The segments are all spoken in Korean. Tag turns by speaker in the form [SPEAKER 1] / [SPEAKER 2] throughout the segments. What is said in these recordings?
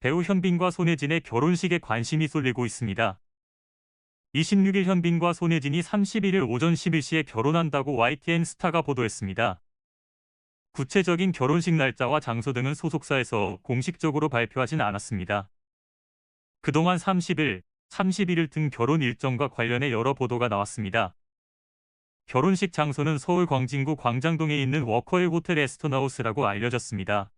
[SPEAKER 1] 배우 현빈과 손예진의 결혼식에 관심이 쏠리고 있습니다. 26일 현빈과 손예진이 31일 오전 11시에 결혼한다고 YTN 스타가 보도했습니다. 구체적인 결혼식 날짜와 장소 등은 소속사에서 공식적으로 발표하진 않았습니다. 그동안 30일, 31일 등 결혼 일정과 관련해 여러 보도가 나왔습니다. 결혼식 장소는 서울 광진구 광장동에 있는 워커힐 호텔 에스토나우스라고 알려졌습니다.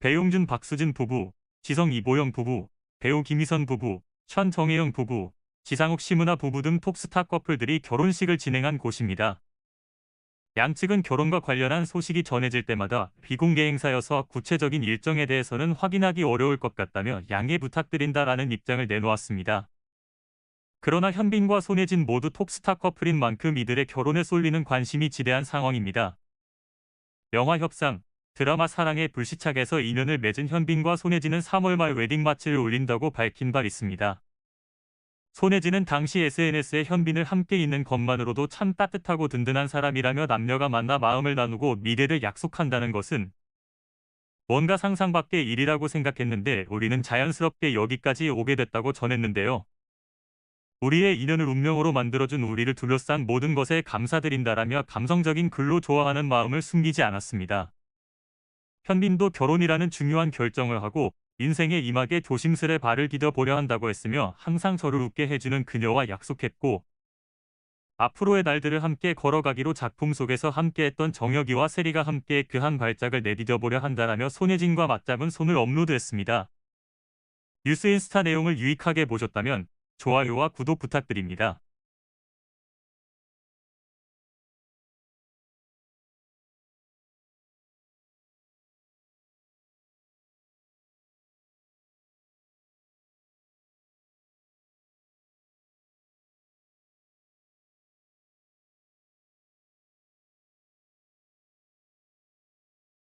[SPEAKER 1] 배용준 박수진 부부, 지성 이보영 부부, 배우 김희선 부부, 천정혜영 부부, 지상욱 시문화 부부 등 톱스타 커플들이 결혼식을 진행한 곳입니다. 양측은 결혼과 관련한 소식이 전해질 때마다 비공개 행사여서 구체적인 일정에 대해서는 확인하기 어려울 것 같다며 양해 부탁드린다라는 입장을 내놓았습니다. 그러나 현빈과 손예진 모두 톱스타 커플인 만큼 이들의 결혼에 쏠리는 관심이 지대한 상황입니다. 영화 협상, 드라마 사랑의 불시착에서 인연을 맺은 현빈과 손예진은 3월 말 웨딩 마치를 올린다고 밝힌 바 있습니다. 손예진은 당시 SNS에 현빈을 함께 있는 것만으로도 참 따뜻하고 든든한 사람이라며 남녀가 만나 마음을 나누고 미래를 약속한다는 것은 뭔가 상상 밖의 일이라고 생각했는데 우리는 자연스럽게 여기까지 오게 됐다고 전했는데요. 우리의 인연을 운명으로 만들어준 우리를 둘러싼 모든 것에 감사드린다라며 감성적인 글로 좋아하는 마음을 숨기지 않았습니다. 현빈도 결혼이라는 중요한 결정을 하고 인생의 이막에 조심스레 발을 디뎌 보려 한다고 했으며 항상 저를 웃게 해주는 그녀와 약속했고 앞으로의 날들을 함께 걸어가기로 작품 속에서 함께했던 정혁이와 세리가 함께 그 한 발짝을 내디뎌 보려 한다라며 손예진과 맞잡은 손을 업로드했습니다. 뉴스 인스타 내용을 유익하게 보셨다면 좋아요와 구독 부탁드립니다.